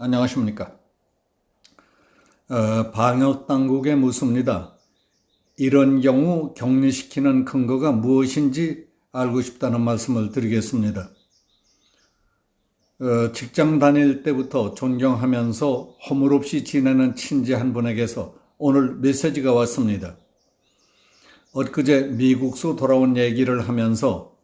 안녕하십니까. 어, 방역당국의 묻습니다. 이런 경우 격리시키는 근거가 무엇인지 알고 싶다는 말씀을 드리겠습니다. 어, 직장 다닐 때부터 존경하면서 허물없이 지내는 친지 한 분에게서 오늘 메시지가 왔습니다. 엊그제 미국서 돌아온 얘기를 하면서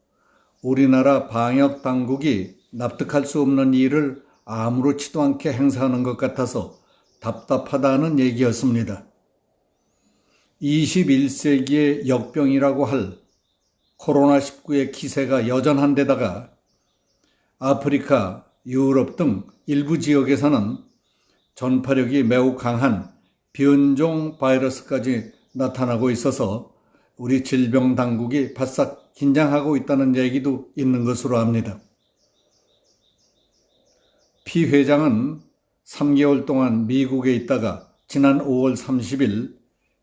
우리나라 방역 당국이 납득할 수 없는 일을 아무렇지도 않게 행사하는 것 같아서 답답하다는 얘기였습니다. 21세기의 역병이라고 할 코로나19의 기세가 여전한 데다가 아프리카, 유럽 등 일부 지역에서는 전파력이 매우 강한 변종 바이러스까지 나타나고 있어서 우리 질병 당국이 바싹 긴장하고 있다는 얘기도 있는 것으로 압니다. 피 회장은 3개월 동안 미국에 있다가 지난 5월 30일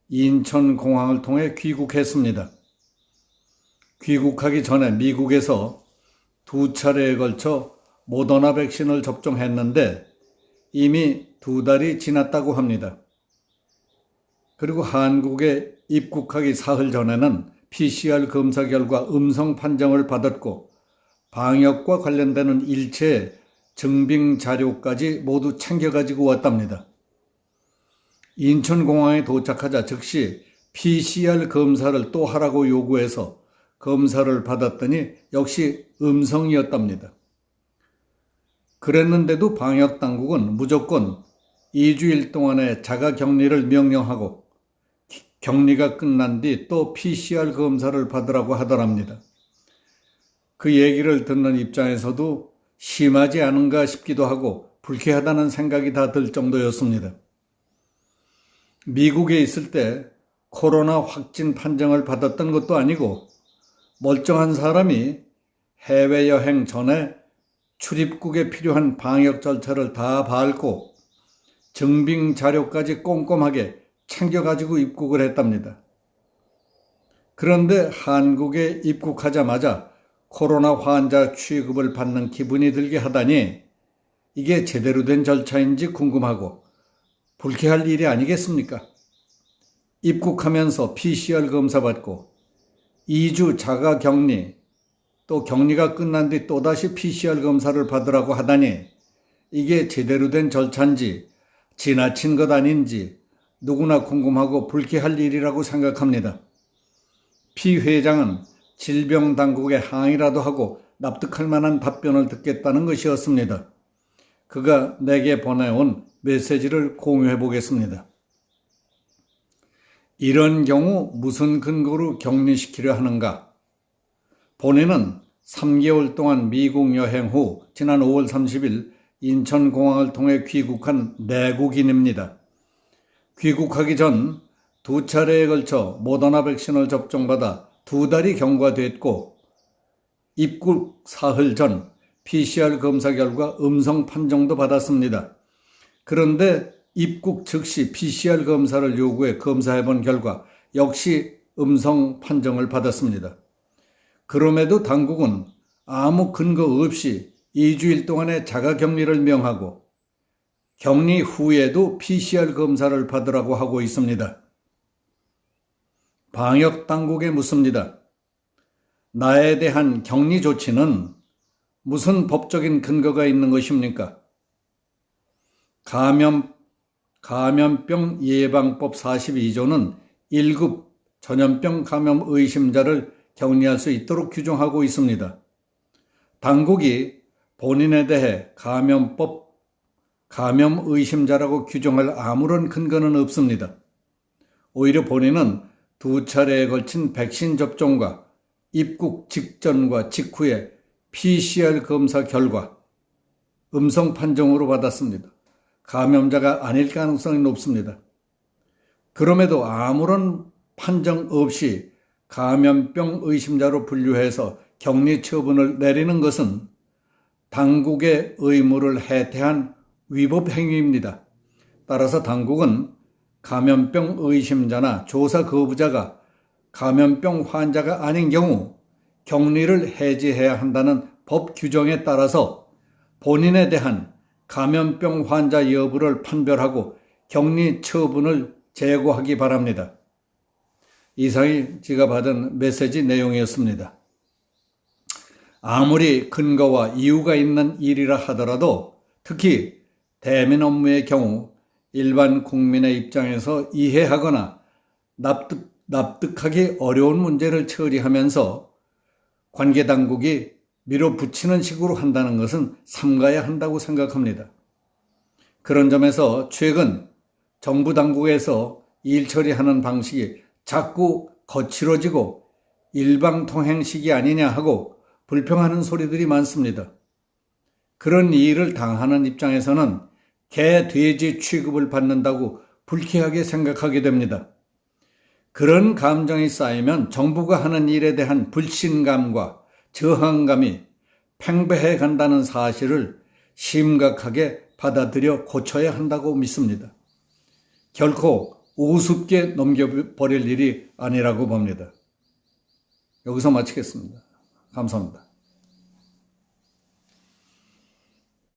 인천공항을 통해 귀국했습니다. 귀국하기 전에 미국에서 두 차례에 걸쳐 모더나 백신을 접종했는데 이미 두 달이 지났다고 합니다. 그리고 한국에 입국하기 사흘 전에는 PCR 검사 결과 음성 판정을 받았고 방역과 관련되는 일체 증빙 자료까지 모두 챙겨가지고 왔답니다. 인천공항에 도착하자 즉시 PCR 검사를 또 하라고 요구해서 검사를 받았더니 역시 음성이었답니다. 그랬는데도 방역당국은 무조건 2주일 동안의 자가 격리를 명령하고 격리가 끝난 뒤 또 PCR 검사를 받으라고 하더랍니다. 그 얘기를 듣는 입장에서도 심하지 않은가 싶기도 하고 불쾌하다는 생각이 다 들 정도였습니다. 미국에 있을 때 코로나 확진 판정을 받았던 것도 아니고 멀쩡한 사람이 해외여행 전에 출입국에 필요한 방역 절차를 다 밟고 증빙 자료까지 꼼꼼하게 챙겨가지고 입국을 했답니다. 그런데 한국에 입국하자마자 코로나 환자 취급을 받는 기분이 들게 하다니 이게 제대로 된 절차인지 궁금하고 불쾌할 일이 아니겠습니까? 입국하면서 PCR 검사 받고 2주 자가 격리 또 격리가 끝난 뒤 또다시 PCR 검사를 받으라고 하다니 이게 제대로 된 절차인지 지나친 것 아닌지 누구나 궁금하고 불쾌할 일이라고 생각합니다. 피 회장은 질병 당국에 항의라도 하고 납득할 만한 답변을 듣겠다는 것이었습니다. 그가 내게 보내온 메시지를 공유해 보겠습니다. 이런 경우 무슨 근거로 격리시키려 하는가? 본인은 3개월 동안 미국 여행 후 지난 5월 30일 인천공항을 통해 귀국한 내국인입니다. 귀국하기 전 두 차례에 걸쳐 모더나 백신을 접종받아 두 달이 경과됐고 입국 사흘 전 PCR 검사 결과 음성 판정도 받았습니다. 그런데 입국 즉시 PCR 검사를 요구해 검사해 본 결과 역시 음성 판정을 받았습니다. 그럼에도 당국은 아무 근거 없이 2주일 동안의 자가 격리를 명하고 격리 후에도 PCR 검사를 받으라고 하고 있습니다. 방역 당국에 묻습니다. 나에 대한 격리 조치는 무슨 법적인 근거가 있는 것입니까? 감염, 감염병 예방법 42조는 1급 전염병 감염 의심자를 격리할 수 있도록 규정하고 있습니다. 당국이 본인에 대해 감염법, 감염 의심자라고 규정할 아무런 근거는 없습니다. 오히려 본인은 두 차례에 걸친 백신 접종과 입국 직전과 직후에 PCR 검사 결과 음성 판정으로 받았습니다. 감염자가 아닐 가능성이 높습니다. 그럼에도 아무런 판정 없이 감염병 의심자로 분류해서 격리 처분을 내리는 것은 당국의 의무를 해태한 위법 행위입니다. 따라서 당국은 감염병 의심자나 조사 거부자가 감염병 환자가 아닌 경우 격리를 해지해야 한다는 법 규정에 따라서 본인에 대한 감염병 환자 여부를 판별하고 격리 처분을 제고하기 바랍니다. 이상이 제가 받은 메시지 내용이었습니다. 아무리 근거와 이유가 있는 일이라 하더라도 특히 대면 업무의 경우 일반 국민의 입장에서 이해하거나 납득, 납득하기 어려운 문제를 처리하면서 관계 당국이 밀어붙이는 식으로 한다는 것은 삼가야 한다고 생각합니다. 그런 점에서 최근 정부 당국에서 일 처리하는 방식이 자꾸 거칠어지고 일방통행식이 아니냐 하고 불평하는 소리들이 많습니다. 그런 일을 당하는 입장에서는 개, 돼지 취급을 받는다고 불쾌하게 생각하게 됩니다. 그런 감정이 쌓이면 정부가 하는 일에 대한 불신감과 저항감이 팽배해 간다는 사실을 심각하게 받아들여 고쳐야 한다고 믿습니다. 결코 우습게 넘겨버릴 일이 아니라고 봅니다. 여기서 마치겠습니다. 감사합니다.